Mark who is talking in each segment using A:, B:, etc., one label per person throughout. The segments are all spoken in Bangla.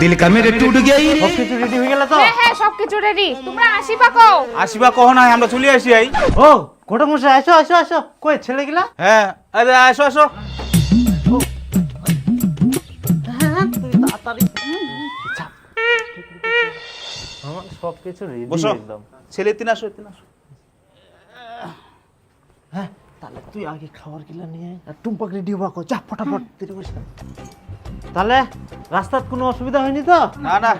A: দিল কা মেরে টুট
B: গেই সবকিছু রেডি হয়ে গেল তো
C: হ্যাঁ হ্যাঁ সব কিছু রেডি তোমরা আসিবা কো
D: আসিবা কো না আমরা চলে আসি আই।
B: ও কোটা মশাই আসো আসো আসো। কই ছেলে গিলা?
D: হ্যাঁ আরে আসো আসো।
B: সব কিছু রেডি একদম।
D: ছেলে তিন আসো তিন আসো।
B: হ্যাঁ তাহলে তুই আগে খাবার গিলা নিয়ে আয়, আর টুম্পাক রেডি হবা কো যা ফটাফট দেরি করিস না। তাহলে রাস্তার কোনো অসুবিধা হয়নি তো?
D: না না।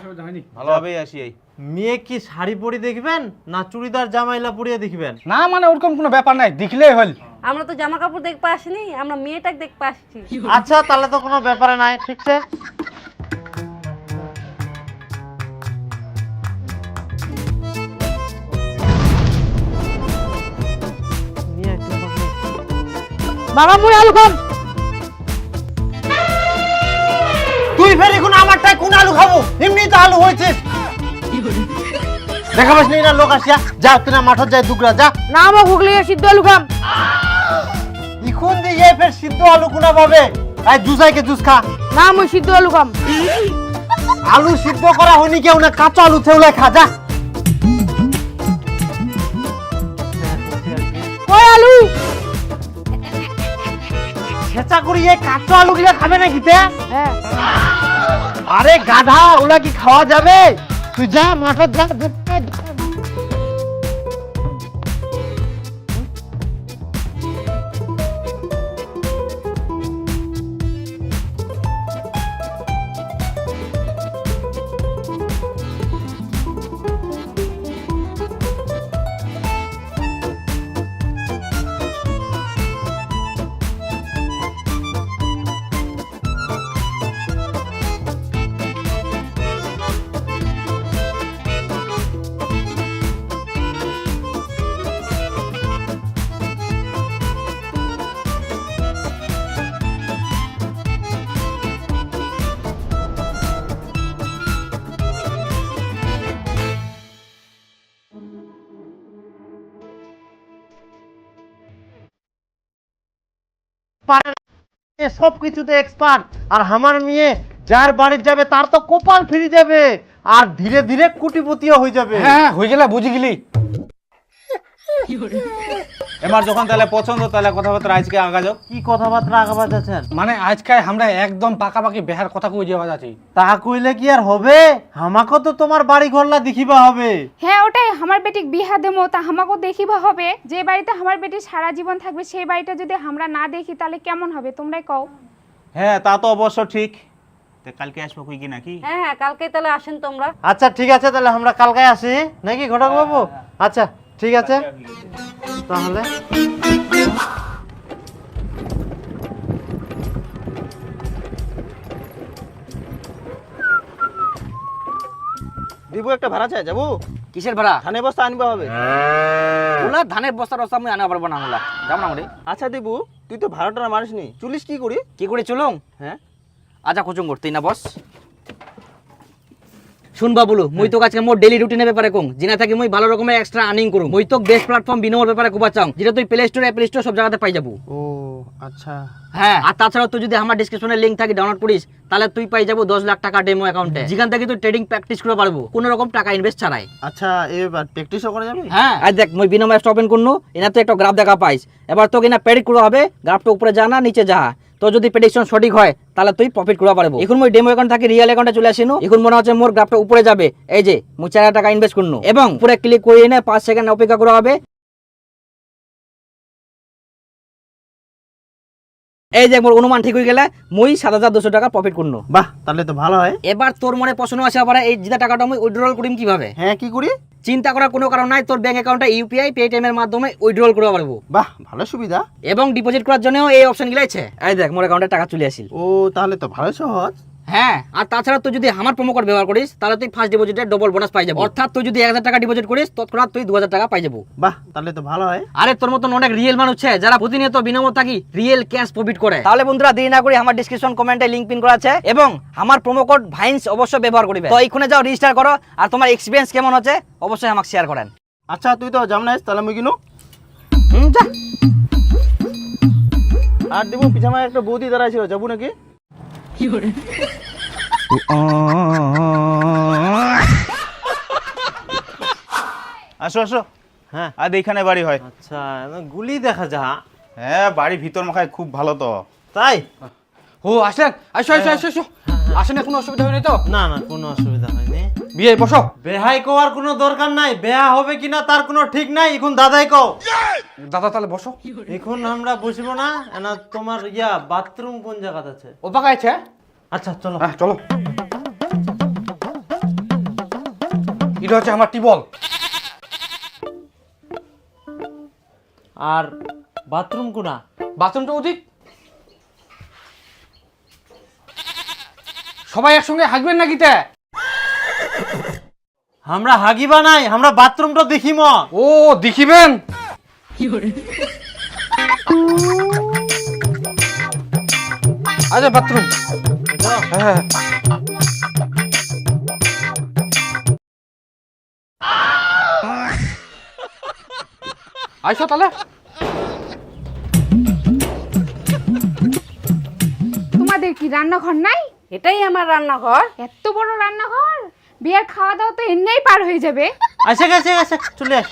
D: ভালোভাবেই আসি আই
B: মেয়ে কি শাড়ি পরে দেখবেন না চুড়িদার জামাইলা পরিয়ে দেখবেন?
E: না মানে ওরকম কোনো ব্যাপার নাই দেখলেই হল।
F: আমরা তো জামা কাপড় দেখতে আসিনি আমরা মেয়েটাকে দেখতে আসছি।
B: আচ্ছা তাহলে তো কোনো ব্যাপারে নাই ঠিক আছে?
C: বাবা মুই আলু খাম।
B: তুই ফের এখন আমারটাই কোন আলু খাব? এমনি তো আলু হয়েছে। দেখা পাস না লোক আসিয়া। যা তুই না মাঠত যায় দুগরা যা।
C: না আমো ঘুগলি সিদ্ধ আলু খাম।
B: ইখুন দিয়ে ফের সিদ্ধ আলু কোনা পাবে? আই জুসাইকে জুস খা।
C: না মুই সিদ্ধ আলু খাম।
B: আলু সিদ্ধ করা হয়নি কেউ না কাঁচা আলু থেউলে খা যা। ছেঁচা করি এই কাঁচা আলু গুলা খাবে নাকি তে?
C: হ্যাঁ।
B: আরে গাধা ওলা কি খাওয়া যাবে? তুই যা মাঠে যা সব কিছুতে এক্সপার্ট আর আমার মেয়ে যার বাড়ি যাবে, তার তো কপাল ফিরে যাবে। আর ধীরে ধীরে কুটিপতিও হয়ে যাবে।
E: হ্যাঁ হয়ে গেলে, বুঝে গেলি।
D: এবার যখন তাহলে পছন্দ তাহলে কথাবার্তা আজকে আগা যাও।
B: কি কথাবার্তা আগাবাজ আছেন?
E: মানে আজকে আমরা একদম পাকাপাকি বেহার কথা কই যাওয়া যাচ্ছি
B: তা কইলে কি আর হবে? আমাকে তো তোমার বাড়ি ঘরলা দেখিবা হবে।
C: হ্যাঁ ওটাই। আমার বেটিক বিহা দেবো তা দেখিবা হবে। যে বাড়িতে আমার বেটি সারা জীবন থাকবে সেই বাড়িটা যদি আমরা না দেখি তাহলে কেমন হবে? তোমরাই কও।
D: হ্যাঁ তা তো অবশ্য ঠিক। তা কালকে আসব কই কি নাকি?
F: হ্যাঁ হ্যাঁ কালকে তাহলে আসেন তোমরা।
B: আচ্ছা ঠিক আছে তাহলে আমরা কালকে আসি। নাকি ঘটক বাবু আচ্ছা। ঠিক আছে? তাহলে?
G: দিব একটা ভাড়া চাই যাব?
H: কিসের ভাড়া?
G: ধানের বস্তা আনবা হবে।
H: ওলা ধানের বস্তা রস্তা আমি আনা পারব না ওলা। যাব না
G: আচ্ছা দিবু তুই তো ভাড়াটা মারিস নি চুলিস কি করি?
H: কি করে চলুন
G: হ্যাঁ।
H: আচ্ছা কুচুং করতেই না বস। শুনবা বলু মুই তো আজকে মোর ডেলি রুটিনের ব্যাপারে কম জিনা থাকি মুই ভালো রকমের এক্সট্রা আর্নিং করুম। মুই তো বেস্ট প্ল্যাটফর্ম বিনোর ব্যাপারে কুবা চাও যেটা তুই প্লে স্টোর অ্যাপল স্টোর সব জায়গাতে পাই যাব।
G: ও আচ্ছা।
H: হ্যাঁ আর তাছাড়া তুই যদি আমার ডিসক্রিপশনে লিঙ্ক থাকি ডাউনলোড করিস তাহলে তুই পাই যাব দশ লাখ টাকা ডেমো অ্যাকাউন্টে যেখান থেকে তুই ট্রেডিং প্র্যাকটিস করে পারব কোনো রকম টাকা ইনভেস্ট ছাড়াই।
G: আচ্ছা এবার প্র্যাকটিসও করা যাবে?
H: হ্যাঁ। আর দেখ মই বিনম অ্যাপস ওপেন করনু এনা তো একটা গ্রাফ দেখা পাইস। এবার তোকে না প্রেডিক্ট করা হবে গ্রাফটা উপরে যা না নিচে যা। তো যদি প্রেডিকশন সঠিক হয়, তাহলে তুই প্রফিট করা পারব। এখন মই ডেমো অ্যাকাউন্ট থাকি রিয়েল অ্যাকাউন্টে চলে আসিনু। এখন মনে হচ্ছে মোর গ্রাফটা উপরে যাবে। এই যে, মুই চার হাজার টাকা ইনভেস্ট করনু। এবং পুরো ক্লিক করিয়ে এনে পাঁচ সেকেন্ড অপেক্ষা করা হবে। এই যে মোর অনুমান ঠিক হয়ে গেলে মুই সাত হাজার দুশো টাকা প্রফিট করনু।
G: বাহ তাহলে তো ভালো হয়।
H: এবার তোর মনে প্রশ্ন আসে আবার এই জিতা টাকাটা আমি উইথড্রল করিম কীভাবে?
G: হ্যাঁ কি করি?
H: চিন্তা করার কোনো কারণ নাই তোর ব্যাংক অ্যাকাউন্টে ইউপিআই পেটিএম এর মাধ্যমে উইথড্রল করতে পারব।
G: বাহ ভালো সুবিধা।
H: এবং ডিপোজিট করার জন্য এই অপশনগুলো আছে এই দেখ মোর অ্যাকাউন্টে টাকা চলে আসিল।
G: ও তাহলে তো ভালো সহজ।
H: হ্যাঁ আর তাছাড়া তুই যদি আমার প্রোমো কোড ব্যবহার করিস তাহলে তুই ফার্স্ট ডিপোজিটে ডবল বোনাস পাই যাব। অর্থাৎ তুই যদি এক হাজার টাকা ডিপোজিট করিস তৎক্ষণাৎ তুই দু হাজার টাকা পাই যাব।
G: বাহ তাহলে তো ভালো হয়।
H: আরে তোর মতন অনেক রিয়েল মানুষ আছে যারা প্রতিনিয়ত বিনিময় থাকি রিয়েল ক্যাশ প্রফিট করে। তাহলে বন্ধুরা দেরি না করে আমার ডিসক্রিপশন কমেন্টে লিংক পিন করা আছে এবং আমার প্রোমো কোড ভাইন্স অবশ্যই ব্যবহার করবে। তো এইখানে যাও রেজিস্টার করো আর তোমার এক্সপিরিয়েন্স কেমন হচ্ছে অবশ্যই আমাকে শেয়ার করেন।
G: আচ্ছা তুই তো জাম নাইস তাহলে আমি কিনু?
H: হুম, যা।
G: আর দিব পিছামায় একটা বৌদি দাঁড়ায় ছিল যাব নাকি?
D: আসো আসো।
B: হ্যাঁ।
D: আর এইখানে বাড়ি হয়।
B: আচ্ছা গুলি দেখা যা।
D: হ্যাঁ বাড়ি ভিতর মাখায় খুব ভালো তো।
B: তাই?
E: ও আসেন। আসো আসো আসো আসো। আসেন কোনো অসুবিধা হয়নি তো?
B: না না কোনো অসুবিধা
E: বিয়ে বসো।
B: বেহাই কোয়ার কোনো দরকার নাই বেহা হবে কিনা তার কোনো ঠিক নাই এখন দাদাই কও।
E: দাদা তাহলে বসো।
B: এখন আমরা বসবো না না তোমার ইয়া বাথরুম কোন জায়গাতে আছে?
E: ও
B: আচ্ছা চলো।
E: হ্যাঁ চলো। এটা হচ্ছে আমার টিবল
B: আর বাথরুম কোনা?
E: বাথরুমটা ওদিক। সবাই একসঙ্গে হাঁকবেন নাকি তে?
B: আমরা হাগিবা নাই আমরা বাথরুমটা দেখিম।
E: ও দেখিবেন? আচ্ছা বাথরুম। হ্যাঁ। আইসো তাহলে।
C: তোমাদের কি রান্নাঘর নাই?
F: এটাই আমার রান্নাঘর।
C: এত বড় রান্নাঘর? বিয়ার খাওয়া দাওয়া তো এমনিই পার হয়ে যাবে।
B: আসে গেছে গেছে চলে আস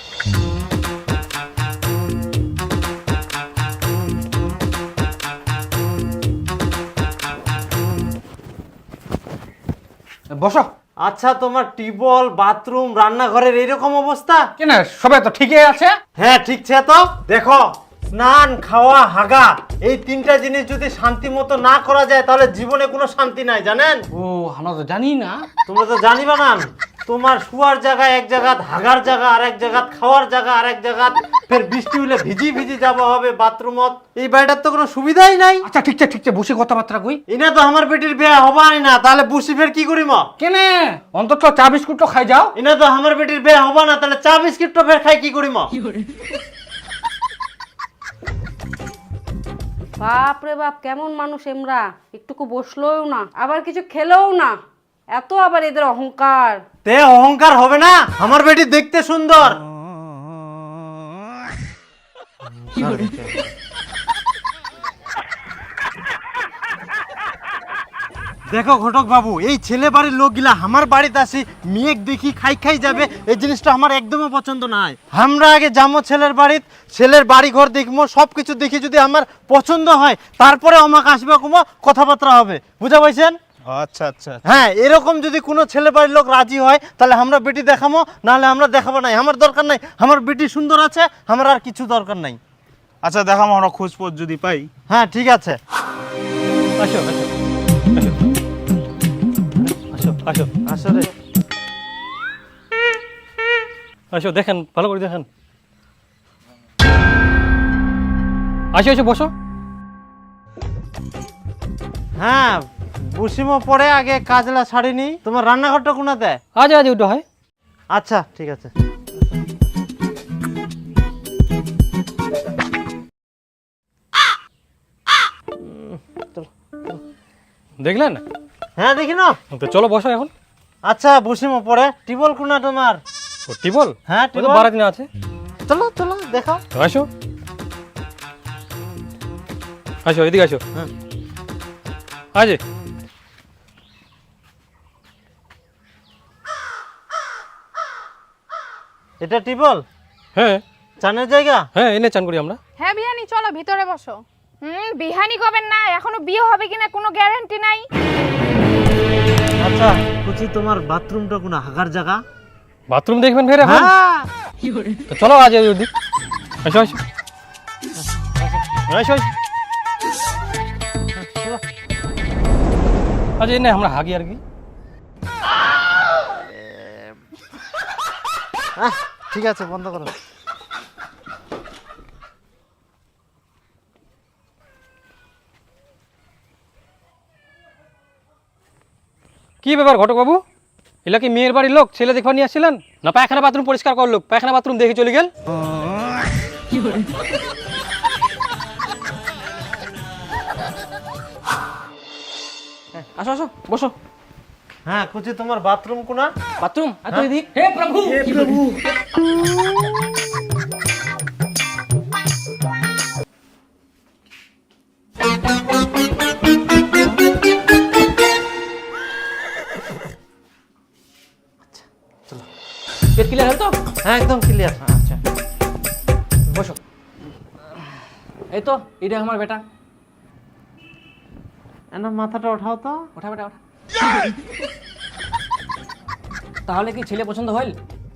E: বসো।
B: আচ্ছা তোমার টিবল বাথরুম রান্নাঘরের এরকম অবস্থা?
E: কেন সবাই তো ঠিকই আছে?
B: হ্যাঁ ঠিক আছে তো। দেখো স্নান খাওয়া হাগা এই তিনটা জিনিস যদি শান্তি মতো না করা যায় তাহলে জীবনে কোনো শান্তি নাই জানেন?
E: ও আমরা তো জানি না।
B: তোমরা তো জানিবা না তোমার শুয়ার জায়গা এক জায়গা হাগার জায়গা আর এক জায়গা খাওয়ার জায়গা আর এক জায়গা ফের বৃষ্টি হলে ভিজি ভিজি যাওয়া হবে বাথরুমত এই বাড়িটার তো কোনো সুবিধাই নাই।
E: আচ্ছা ঠিক আছে ঠিক আছে বসে কথাবার্তা কই।
B: এনা তো আমার বেটির বিয়ে হবাই না তাহলে বুসি ফের কি করিম?
E: কেনে? অন্তত চা বিস্কুট তো খাই যাও।
B: এনা তো আমার বেটির বিয়ে হবা না তাহলে চা বিস্কিট তো ফের খাই কি করিম?
F: বাপ রে বাপ কেমন মানুষ এমরা? একটুকু বসলোও না আবার কিছু খেলেও না। এত আবার এদের অহংকার।
B: তে অহংকার হবে না? আমার বেটি দেখতে সুন্দর। দেখো ঘটক বাবু এই ছেলে বাড়ির লোকগুলা আমার বাড়িতে আসি মেয়েক দেখি খাই খাই যাবে এই জিনিসটা আমার একদমই পছন্দ নয় আমরা আগে যাব ছেলের বাড়িত ছেলের বাড়ি ঘর দেখব সব কিছু দেখি যদি আমার পছন্দ হয় তারপরে আমাকে আসবে কুমো কথাবার্তা হবে। বুঝা পাইছেন?
D: আচ্ছা আচ্ছা
B: হ্যাঁ এরকম যদি কোনো ছেলে বাড়ির লোক রাজি হয় তাহলে আমরা বেটি দেখাবো নাহলে আমরা দেখাবো নাই। আমার দরকার নাই আমার বেটি সুন্দর আছে আমার আর কিছু দরকার নাই।
D: আচ্ছা দেখাম আমরা খোঁজ যদি পাই।
B: হ্যাঁ ঠিক আছে।
E: আসো আসো। আসো। আসো
B: আসলে
E: আসো দেখেন ভালো করে দেখেন। আসো আসো বসো।
B: হ্যাঁ বুসিমো পরে আগে কাজলা ছাড়িনি। তোমার রান্নাঘরটা কোনাতে
E: আজ আজ ওটা হয়।
B: আচ্ছা ঠিক আছে।
E: দেখলেন?
B: হ্যাঁ দেখি না
E: তো চলো বসো এখন।
B: আচ্ছা বুসিমো পরে। টিবল কোনা তোমার?
E: ও টিবল?
B: হ্যাঁ টিবল।
E: বারাত না আছে।
B: চলো চলো দেখাও।
E: তো আসো। আসো এদিকে আসো।
B: হ্যাঁ।
E: আজ
B: এটা টিবল?
E: হ্যাঁ।
B: চানের জায়গা?
E: হ্যাঁ এনে চান করি আমরা।
C: হ্যাঁ বিহানি চলো ভিতরে বসো। হুম বিহানি কবেন না এখনও বিয়ে হবে কিনা কোনো গ্যারান্টি নাই।
B: আচ্ছা কুচি তোমার বাথরুমটা কোনা হাগার জায়গা?
E: বাথরুম দেখবেন ফের
B: হ্যাঁ।
E: তো চলো আজ ওদিক আসো আসো। আসো আজ এনে আমরা হাগি আর কি।
B: ঠিক আছে বন্ধ করো।
E: কি ব্যাপার ঘটক বাবু? এলা কি মেয়ের বাড়ির লোক? ছেলে দেখবার নিয়ে আসছিলেন? না পায়খানা বাথরুম পরিষ্কার করার লোক। পায়খানা বাথরুম দেখে চলে গেল। আসো আসো বসো।
B: হ্যাঁ কুচি তোমার বাথরুম কোনা?
E: বাথরুম? এত এদিক। হে প্রভু!
I: পেট ক্লিয়ার হল তো?
B: হ্যাঁ একদম ক্লিয়ার আচ্ছা।
I: বসো। এই তো এটা আমার বেটা।
B: না মাথাটা ওঠাও তো।
I: ওঠা বেটা ওঠা। তাহলে কি ছেলে পছন্দ হইল